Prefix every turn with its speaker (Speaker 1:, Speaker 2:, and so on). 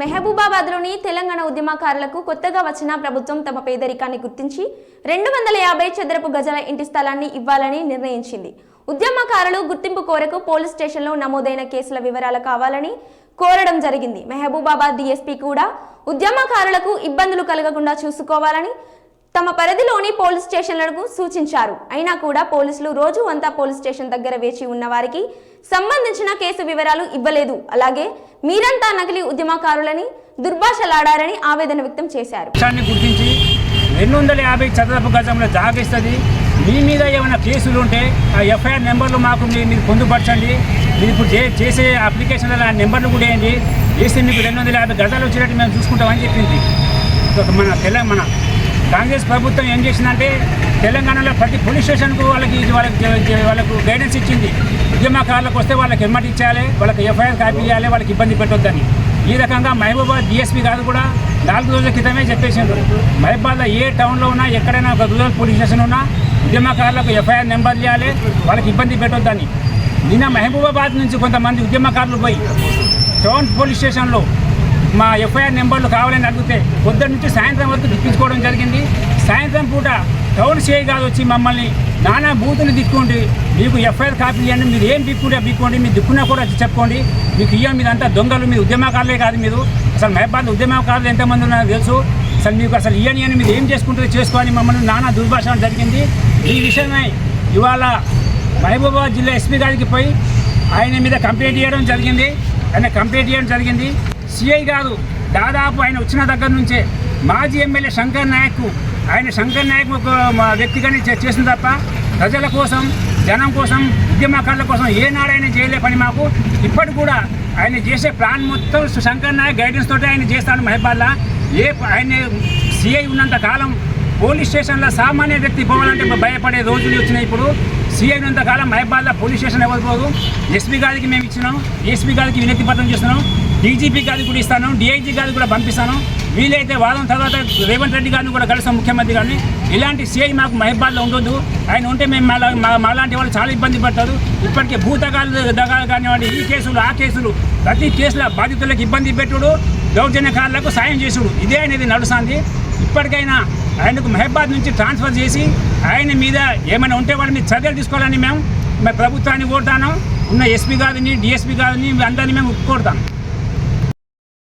Speaker 1: మెహబూబాబాద్లోని తెలంగాణ ఉద్యమకారులకు కొత్తగా వచ్చిన ప్రభుత్వం తమ పేదరికాన్ని గుర్తించి రెండు వందల యాభై చదరపు గజాల ఇంటి స్థలాన్ని ఇవ్వాలని నిర్ణయించింది. ఉద్యమకారులు గుర్తింపు కోరకు పోలీస్ స్టేషన్లో నమోదైన కేసుల వివరాలు కావాలని కోరడం జరిగింది. మెహబూబాబాద్ డీఎస్పీ కూడా ఉద్యమకారులకు ఇబ్బందులు కలగకుండా చూసుకోవాలని తమ పరిధిలోని పోలీస్ స్టేషన్లకు సూచించారు. అయినా కూడా పోలీసులు రోజు అంతా పోలీస్ స్టేషన్ దగ్గర వేచి ఉన్న వారికి సంబంధించిన కేసు వివరాలు ఇవ్వలేదు. అలాగే మీరంతా నకిలీ ఉద్యమకారులని దుర్భాషలాడారని ఆవేదన వ్యక్తం చేశారు.
Speaker 2: గుర్తించి రెండు వందల యాభై చదరపు గజంలో జాగిస్తుంది. మీ మీద ఏమైనా కేసులు ఉంటే ఆ ఎఫ్ఐఆర్ నెంబర్లు మాకు మీరు పొందుపరచండి. మీరు ఇప్పుడు చే- చేసే అప్లికేషన్లో ఆ నెంబర్లు కూడా వేయండి వేస్తే మీకు రెండు వందల యాభై గజాలు వచ్చినట్టు మేము చూసుకుంటామని చెప్పింది. మన తెలంగాణ కాంగ్రెస్ ప్రభుత్వం ఏం చేసిందంటే తెలంగాణలో ప్రతి పోలీస్ స్టేషన్కు వాళ్ళకి ఇది వాళ్ళకి వాళ్ళకు గైడెన్స్ ఇచ్చింది. ఉద్యమకారులకు వస్తే వాళ్ళకి ఎమ్మటి ఇచ్చాలి వాళ్ళకి ఎఫ్ఐఆర్ కాపీ ఇవ్వాలి వాళ్ళకి ఇబ్బంది పెట్టొద్దని. ఈ రకంగా మహబూబాద్ డిఎస్పీ గారు కూడా నాలుగు రోజుల క్రితమే చెప్పేసిండ్రు. మహబూబాద్లో ఏ టౌన్లో ఉన్నా ఎక్కడైనా ఒక రూరల్ పోలీస్ స్టేషన్ ఉన్నా ఉద్యమకారులకు ఎఫ్ఐఆర్ నెంబర్ ఇవ్వాలి వాళ్ళకి ఇబ్బంది పెట్టొద్దని. నిన్న మహబూబాబాద్ నుంచి కొంతమంది ఉద్యమకారులు పోయి టౌన్ పోలీస్ స్టేషన్లో మా ఎఫ్ఐఆర్ నెంబర్లు కావాలని అడిగితే పొద్దున్న నుంచి సాయంత్రం వరకు దిప్పించుకోవడం జరిగింది. సాయంత్రం పూట టౌన్ సిఐ కాదు వచ్చి మమ్మల్ని నానా బూతులు దిక్కోండి మీకు ఎఫ్ఐఆర్ కాపీ ఇవ్వండి మీరు ఏం దిక్కుంటే దిక్కోండి మీరు దిక్కున్నా కూడా చెప్పుకోండి. మీకు ఇవ్వండి మీద అంతా దొంగలు మీ ఉద్యమకారులే కాదు మీరు. అసలు మహబాద్ ఉద్యమకారులు ఎంతమంది ఉన్నారో తెలుసు. అసలు మీకు అసలు ఇవ్వని అని మీరు ఏం చేసుకుంటారో చేసుకోని మమ్మల్ని. నానా దుర్భాషణ జరిగింది. ఈ విషయమై ఇవాళ మహబూబాబాద్ జిల్లా ఎస్పీ గారికి పోయి ఆయన మీద కంప్లైంట్ చేయడం జరిగింది. ఆయన కంప్లైంట్ చేయడం జరిగింది. సిఐ గారు దాదాపు ఆయన వచ్చిన దగ్గర నుంచే మాజీ ఎమ్మెల్యే శంకర్ నాయక్ ఆయన శంకర్ నాయక్ ఒక వ్యక్తిగానే చేసిన చేసింది తప్ప ప్రజల కోసం జనం కోసం ఉద్యమకారుల కోసం ఏనాడైనా చేయలే పని మాకు. ఇప్పటి కూడా ఆయన చేసే ప్లాన్ మొత్తం శంకర్ నాయక్ గైడెన్స్ తోటి ఆయన చేస్తాడు మహబాద్లా ఏ ఆయన సిఐ ఉన్నంత కాలం పోలీస్ స్టేషన్లో సామాన్య వ్యక్తి పోవాలంటే భయపడే రోజులు వచ్చినాయి ఇప్పుడు. సీఐ ఉన్నంత కాలం పోలీస్ స్టేషన్ ఎవరు పోదు? ఎస్పీ గారికి మేము ఇచ్చినాం. ఎస్పీ గారికి వినతి పత్రం చేస్తున్నాం. డీజీపీ గారికి కూడా ఇస్తాను డిఐజీ గారికి కూడా పంపిస్తాను. వీలైతే వారం తర్వాత రేవంత్ రెడ్డి గారిని కూడా కలుస్తాం ముఖ్యమంత్రి గారిని. ఇలాంటి సీఐ మాకు మహబాద్లో ఉండొద్దు. ఆయన ఉంటే మేము మాలాంటి వాళ్ళు చాలా ఇబ్బంది పడతారు. ఇప్పటికే భూతగాలు దగాలు కానివ్వండి ఈ కేసులు ఆ కేసులు ప్రతి కేసులో బాధితులకు ఇబ్బంది పెట్టుడు దౌర్జన్యకారులకు సాయం చేసుడు. ఇదే అనేది నడుస్తుంది. ఇప్పటికైనా ఆయనకు మహబాద్ నుంచి ట్రాన్స్ఫర్ చేసి ఆయన మీద ఏమైనా ఉంటే వాళ్ళ మీద చర్యలు తీసుకోవాలని మేము మేము ప్రభుత్వాన్ని కోరుతాను. ఉన్న ఎస్పీ గారిని డిఎస్పీ గారిని అందరినీ మేము కోరుతాం